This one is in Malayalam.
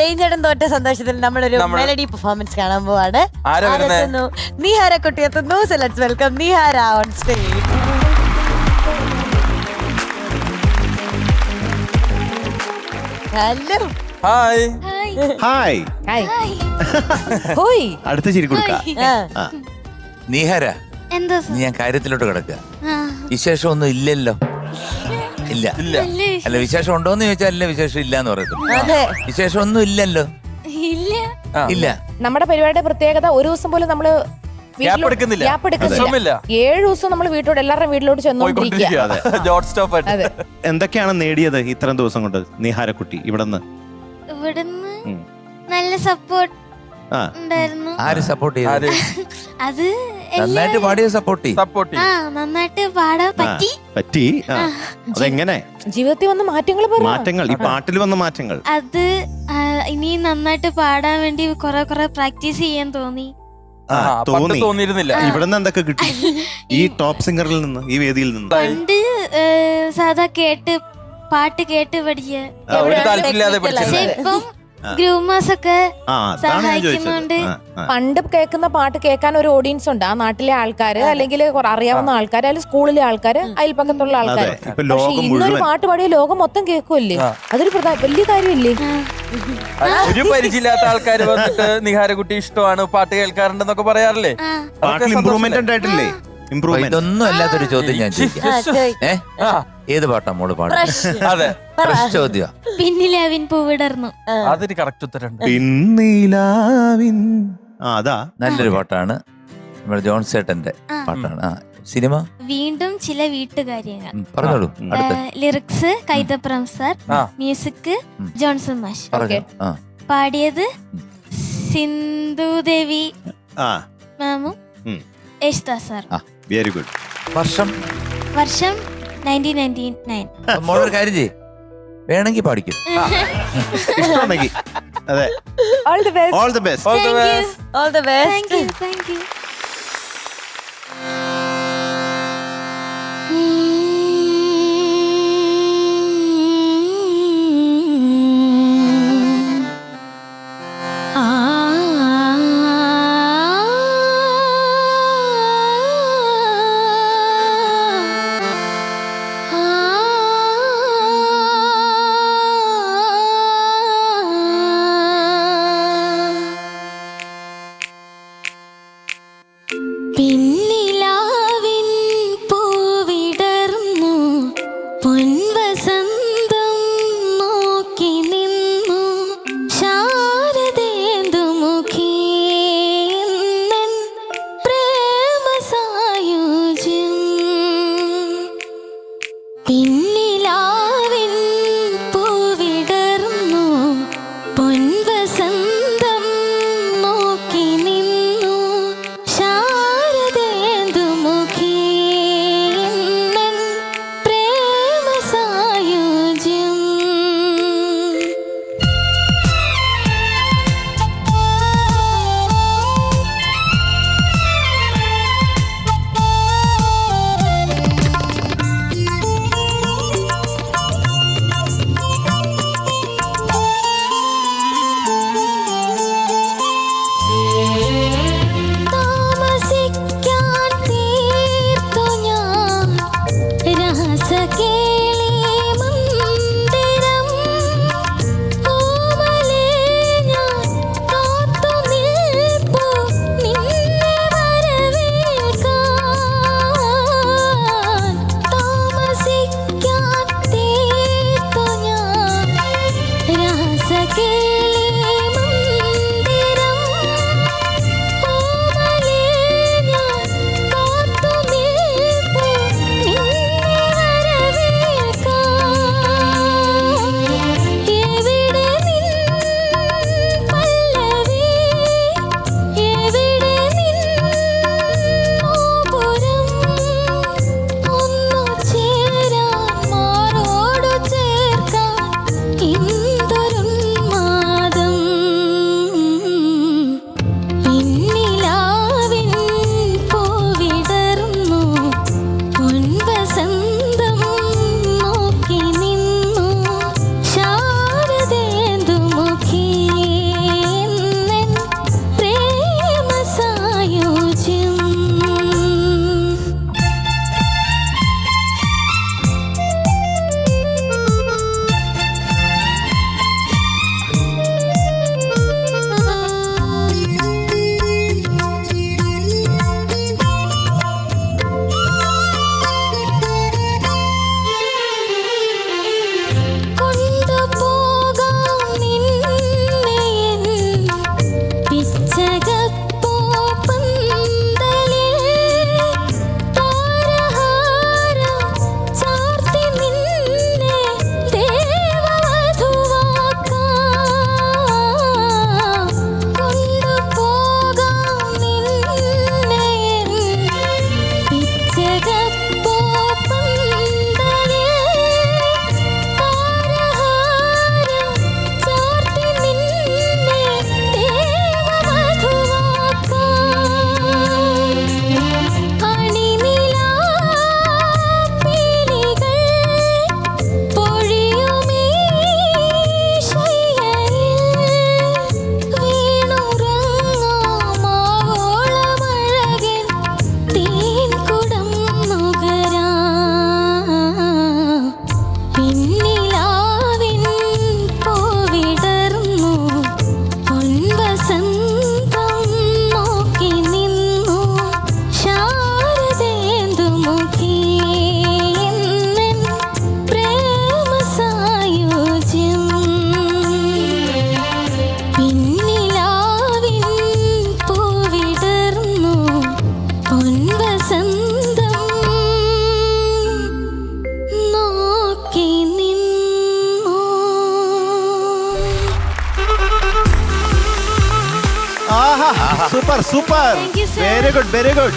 ഡേഞ്ചേട്ടൻ തോറ്റ സന്തോഷത്തിൽ നമ്മളൊരു നമ്മൾ മെലഡി പെർഫോമൻസ് കാണാൻ പോവാണ്? ആരെത്തുന്നു? നിഹാര കുട്ടി എത്തുന്നു. So let's welcome Neehara on stage hello hi hi ഹോയ് അടുത്ത ചിരി കൊടുക്ക. നീഹാര നീഹര എന്താ നീ ഞാൻ കാര്യത്തിലോട്ട് കിടക്കുക. വിശേഷം ഒന്നും ഇല്ലല്ലോ. ഇല്ല. ഇല്ല. ഇല്ലേ? അല്ല വിശേഷം ഉണ്ടോന്ന് ചോദിച്ചാൽ അല്ല വിശേഷം ഇല്ല എന്ന് പറയത്തുള്ളൂ. അതെ. വിശേഷം ഒന്നും ഇല്ലല്ലോ. ഇല്ല. ആ. ഇല്ല. നമ്മുടെ പരിപാടിയുടെ പ്രത്യേകത ഒരു ദിവസം പോലും നമ്മൾ വീട്ടിലോ- എടുക്കുന്നില്ല. ഗ്യാപ്പ് എടുക്കുന്നില്ല. വിഷമമില്ല. ഏഴ് ദിവസം നമ്മൾ വീട്ടിലോട്ട് എല്ലാവരുടെ വീട്ടിലോട്ട് ചെന്നോണ്ടിരിക്കുക. പോയിക്കൊണ്ടിരിക്കുക. ജോർജ് സ്റ്റോപ്പ് ആയിട്ട് അതെ. എന്തൊക്കെയാണ് നേടിയത് ഇത്രയും ദിവസം കൊണ്ട്? നിഹാരക്കുട്ടി ഇവിടെ നിന്ന് ഇവിടുന്ന് ഉം. നല്ല സപ്പോർട്ട് ആ. ഉണ്ടായിരുന്നു. ആര് സപ്പോർട്ട് ചെയ്തു? ആര്? അത് നന്നായിട്ട് എല്ലാവരും- പാടിയ സപ്പോർട്ട് ചെയ്യും സപ്പോർട്ട് ആ നന്നായിട്ട് പാടാൻ പറ്റി. പറ്റി. ആ. അതെങ്ങനെ? ജീവിതത്തിൽ വന്ന മാറ്റങ്ങൾ പറ. മാറ്റങ്ങൾ ഈ പാട്ടിൽ വന്ന മാറ്റങ്ങൾ. അത് ആ, ഇനി നന്നായിട്ട് പാടാൻ വേണ്ടി കുറെ കുറെ പ്രാക്ടീസ് ചെയ്യാൻ തോന്നി. ആ, ആ, പണ്ട് തോന്നി. തോന്നിയിരുന്നില്ല. ഇവിടെ നിന്ന് എന്തൊക്കെ കിട്ടി? ഈ ടോപ്പ് സിംഗറിൽ നിന്ന് ഈ വേദിയിൽ നിന്ന്. പണ്ട് ഏ, സാധാ കേട്ട് പാട്ട് കേട്ട് പഠിക്കുക ആ, ഒരു താല്പര്യമില്ലാതെ technical പക്ഷെ ഇപ്പം ഗ്രൂമേഴ്സ് ഒക്കെ സഹായിക്കുന്നുണ്ട്. പണ്ട് കേൾക്കുന്ന പാട്ട് കേൾക്കാൻ ഒരു ഓഡിയൻസ് ഉണ്ട്. ആ നാട്ടിലെ ആൾക്കാര് അല്ലെങ്കിൽ അറിയാവുന്ന ആൾക്കാര് അല്ലെങ്കിൽ സ്കൂളിലെ ആൾക്കാര് അയൽപ്പക്കത്തുള്ള ആൾക്കാർ പക്ഷെ ഇന്നൊരു പാട്ട് പാടിയ ലോകം മൊത്തം കേൾക്കുമല്ലേ അതൊരു പ്രധാന വലിയ കാര്യമില്ലേ ഒരു പരിചയമില്ലാത്ത ആൾക്കാർ വന്നിട്ട് നിഹാരകുട്ടി ഇഷ്ടമാണ് പാട്ട് കേൾക്കാറുണ്ടെന്നൊക്കെ പറയാറില്ലേ? ഇമ്പ്രൂവ്മെന്റ്? ഉണ്ടായിട്ടില്ലേ? ഇമ്പ്രൂവ്മെന്റ് ഇതൊന്നും അല്ലാത്തൊരു ചോദ്യം ഞാൻ ഏത് പാട്ടാ മോൾ പാടും അതെ. ചോദ്യം. പിന്നിലെ അവൻ പൂവിടർന്നു. അതൊരു കറക്റ്റ് ഉത്തരണ്ട് പിന്നിലാവിൻ ആ അതാ. നല്ലൊരു പാട്ടാണ്. നമ്മുടെ ജോൺ സേട്ടന്റെ പാട്ടാണ്. ആ സിനിമ? വീണ്ടും ചില വീട്ടുകാര്യങ്ങൾ. പറഞ്ഞോളൂ. അടുത്ത. Lyrics Kaithapram sir music Johnson മാഷ്. പാടിയത് സിന്ധുദേവി ആ. മാമും ഉം. യേശുദാസ് സാർ. വെരി ഗുഡ് വർഷം? വർഷം നയന്റീൻ നയന്റി നയൻ മോളൊരു കാര്യം ചെയ്യ്. വേണമെങ്കിൽ പാടിക്കും ഇഷ്ടമാണെങ്കിൽ അതെ all the best all the best All the Thank you. best. All the thank best. You thank you Aaha super super Thank you, sir. Very good very good